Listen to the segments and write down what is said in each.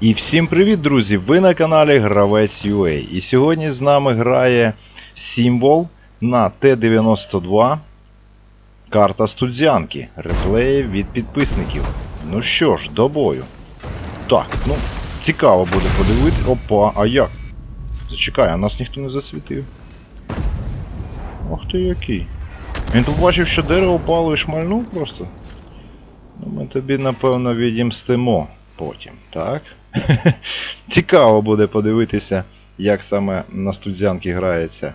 І всім привіт, друзі! Ви на каналі Гравець UA. І сьогодні з нами грає Сімвол на Т-92. Карта студзянки. Реплеї від підписників. Ну що ж, до бою. Так, ну, цікаво буде подивити. Опа, а як? Зачекай, а нас ніхто не засвітив. Ох ти який. Він побачив, що дерево впало і шмальнув просто. Ну, ми тобі, напевно, відімстимо потім, так? Цікаво буде подивитися, як саме на студзянки грається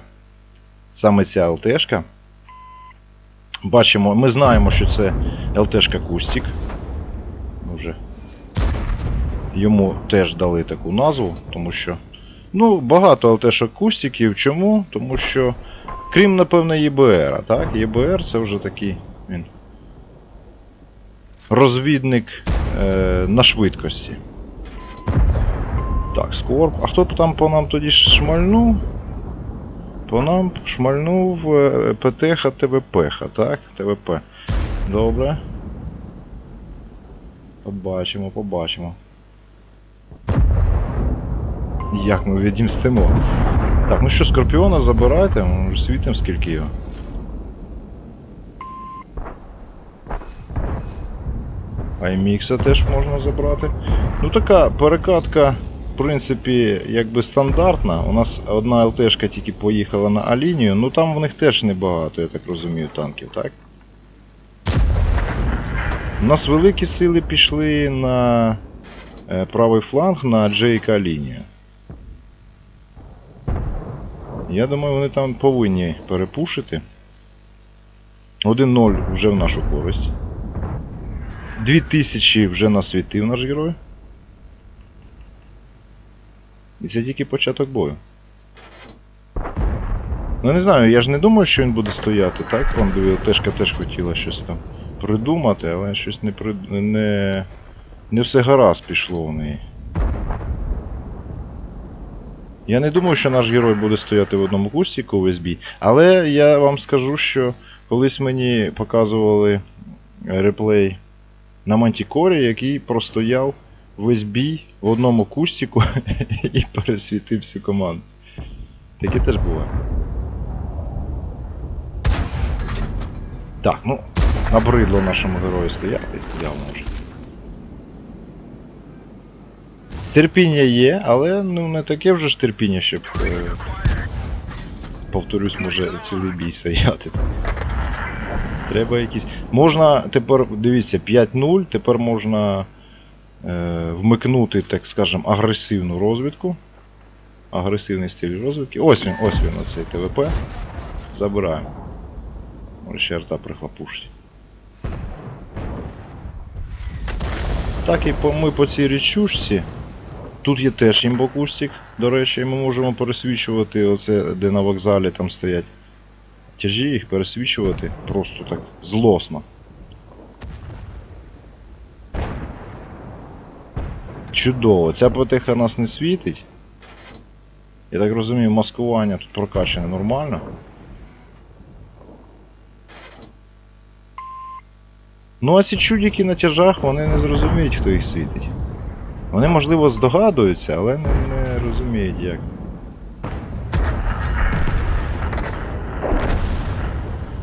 саме ця ЛТшка. Бачимо, ми знаємо, що це ЛТшка Кустік. Вже йому теж дали таку назву, тому що. Ну, багато ЛТшок Кустіків. Чому? Тому що. Крім, напевно, ЄБР, так? ЄБР це вже такий. Він. Розвідник е, на швидкості. Так, Скорб. А хто там по нам тоді шмальнув? По нам шмальнув е, ПТХ ТВПХ, так? ТВП. Добре. Побачимо, побачимо. Як ми відімстимо? Так, ну що, Скорпіона забирайте, ми вже світимо скільки його. Аймікса теж можна забрати. Ну така перекатка, принципі, якби стандартна. У нас одна ЛТшка тільки поїхала на А-лінію, ну там в них теж небагато, я так розумію, танків, так? У нас великі сили пішли на е, правий фланг на Джейка лінію. Я думаю, вони там повинні перепушити. 1-0 вже в нашу користь. 2000 вже насвітив наш герой. Це тільки початок бою. Ну не знаю, я ж не думаю, що він буде стояти, так? Диви, Тешка теж хотіла щось там придумати, але щось не при... не... не все гаразд пішло в неї. Я не думаю, що наш герой буде стояти в одному кустіку весь бій, але я вам скажу, що колись мені показували реплей на Мантікорі, який простояв весь бій в одному кустіку і пересвітив всю команду. Таке теж буває. Так, ну, набридло нашому герою стояти, явно вже. Терпіння є, але ну не таке вже ж терпіння, щоб. Е, повторюсь, може цілий бій стояти. Треба якісь. Можна тепер, дивіться, 5-0, тепер можна вмикнути, так скажем, агресивну розвідку. Агресивний стиль розвідки. Ось він, ось він, оцей ТВП. Забираємо. Може ще арта прихлопушить. Так і по, ми по цій річушці. Тут є теж імбокустик, до речі, ми можемо пересвічувати оце, де на вокзалі там стоять тяжі, їх пересвічувати просто так злосно. Чудово, ця потиха нас не світить. Я так розумію, маскування тут прокачане нормально. Ну а ці чудики на тяжах, вони не зрозуміють, хто їх світить. Вони, можливо, здогадуються, але не, не розуміють як.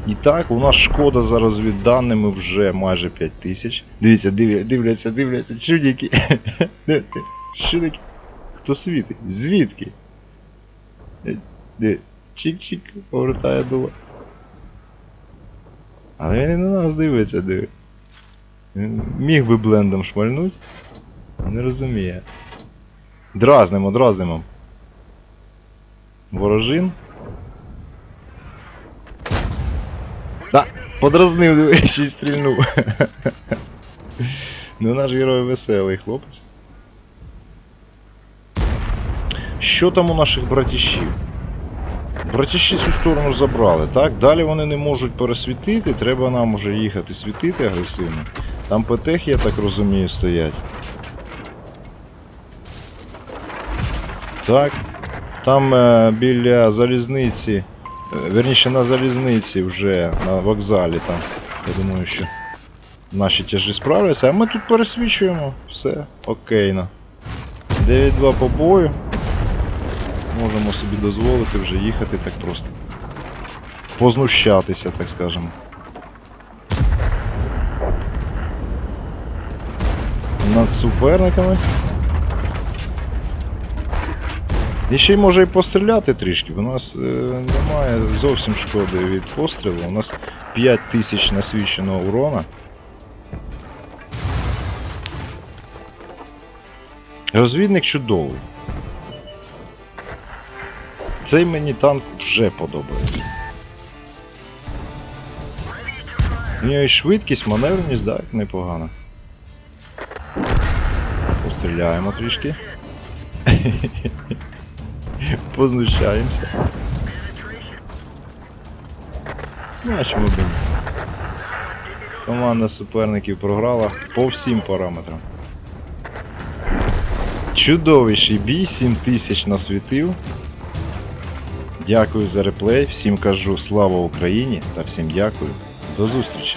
І так, у нас шкода за розвідданими вже майже 5000. Дивіться, дивля, дивляться, дивляться, чудики. Де? Що? Хто світить? Звідки? Де? Чик-чик, повертає дуло. Але він і на нас дивиться, диви. Міг би блендом шмальнуть. Не розуміє. Дразнимо, дразнимо. Ворожин. Та, подразнив, ще й стрільнув. ну наш герой веселий хлопець. Що там у наших братішів? Братіші цю сторону забрали, так? Далі вони не можуть пересвітити, треба нам уже їхати світити агресивно. Там ПТХ, я так розумію, стоять. Так. Там е, біля залізниці, верніше на залізниці вже на вокзалі там. Я думаю, що наші тяжі справляться, а ми тут пересвічуємо. Все, окейно. 9-2 по бою. Можемо собі дозволити вже їхати так просто. Познущатися, так скажемо. Над суперниками. І ще й може і постріляти трішки. У нас е, немає зовсім шкоди від пострілу. У нас 5000 насвіченого урона. Розвідник чудовий. Цей мені танк вже подобається. У нього і швидкість, маневреність, так, непогано. Постріляємо трішки. Познущаємося. Ну, а чому б і ні? Команда суперників програла по всім параметрам. Чудовіший бій, 7000 насвітив. Дякую за реплей, всім кажу слава Україні та всім дякую. До зустрічі!